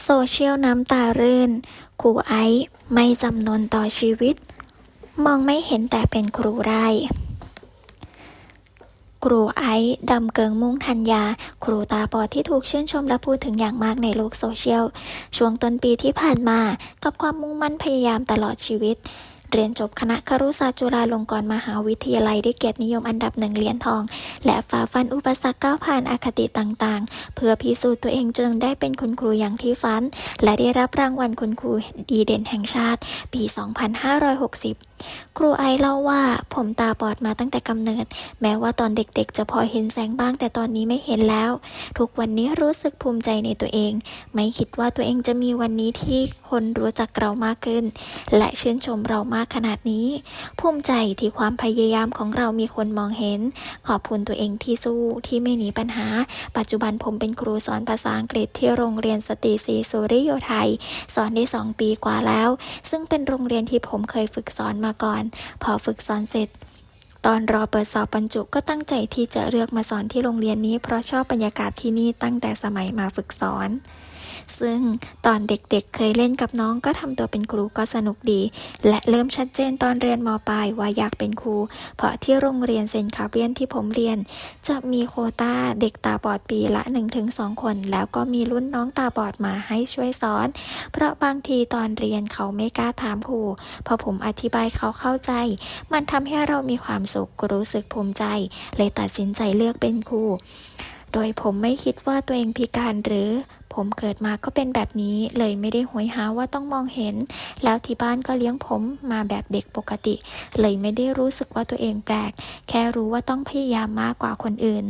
โซเชียลน้ำตารื่นครูไอซ์ไม่จำนวนต่อชีวิต มองไม่เห็นแต่เป็นครูได้ครูไอซ์ดำเกิงมุ่งธัญญา ครูตาบอดที่ถูกชื่นชมและพูดถึงอย่างมากในโลกโซเชียล ช่วงต้นปีที่ผ่านมา กับความมุ่งมั่นพยายามตลอดชีวิต เรียนจบคณะครุศาสตร์จุฬาลงกรณ์มหาวิทยาลัยได้เกียรตินิยมอันดับหนึ่งเหรียญทอง และฝ่าฟันอุปสรรคก้าวผ่านอคติต่างๆ เพื่อพิสูจน์ตัวเองจนได้เป็นคุณครูอย่างที่ฝัน และได้รับรางวัลคุณครูดีเด่นแห่งชาติ ปี 2560 ครูไอเล่าว่าผมตาบอดมาตั้งแต่กำเนิด แม้ว่าตอนเด็กๆ จะพอเห็นแสงบ้างแต่ตอนนี้ไม่เห็นแล้ว ทุกวันนี้รู้สึกภูมิใจในตัวเอง ไม่คิดว่าตัวเองจะมีวันนี้ที่คนรู้จักเรามากขึ้น และชื่นชมเรามากขนาดนี้ ภูมิใจที่ความพยายามของเรามีคนมองเห็น ขอบคุณตัวเองที่สู้ที่ไม่หนีปัญหา ปัจจุบันผมเป็นครูสอนภาษาอังกฤษที่โรงเรียนสตรีศรีสุริโยไทย สอนได้สองปีกว่าแล้ว ซึ่งเป็นโรงเรียนที่ผมเคยฝึกสอนมาก่อน พอฝึกสอนเสร็จ ตอนรอเปิดสอบบรรจุก็ตั้งใจที่จะเลือกมาสอนที่โรงเรียนนี้เพราะชอบบรรยากาศที่นี่ตั้งแต่สมัยมาฝึกสอน ซึ่งตอนเด็กๆเคยเล่นกับน้องก็ทำตัวเป็นครูก็สนุกดี และเริ่มชัดเจนตอนเรียนมปลายว่าอยากเป็นครู เพราะที่โรงเรียนเซนต์คาเบียนที่ผมเรียน จะมีโคตาเด็กตาบอดปีละ 1-2 คน แล้วก็มีรุ่นน้องตาบอดมาให้ช่วยสอน เพราะบางทีตอนเรียนเขาไม่กล้าถามครูพอผมอธิบายเขาเข้าใจ มันทำให้เรามีความสุขรู้สึกภูมิใจ เลยตัดสินใจเลือกเป็นครูโดยผมไม่คิดว่าตัวเองพิการหรือ ผมเกิดมาก็เป็นแบบนี้เลยไม่ได้หวยหาว่าต้องมองเห็น แล้วที่บ้านก็เลี้ยงผมมาแบบเด็กปกติ เลยไม่ได้รู้สึกว่าตัวเองแปลก แค่รู้ว่าต้องพยายามมากกว่าคนอื่น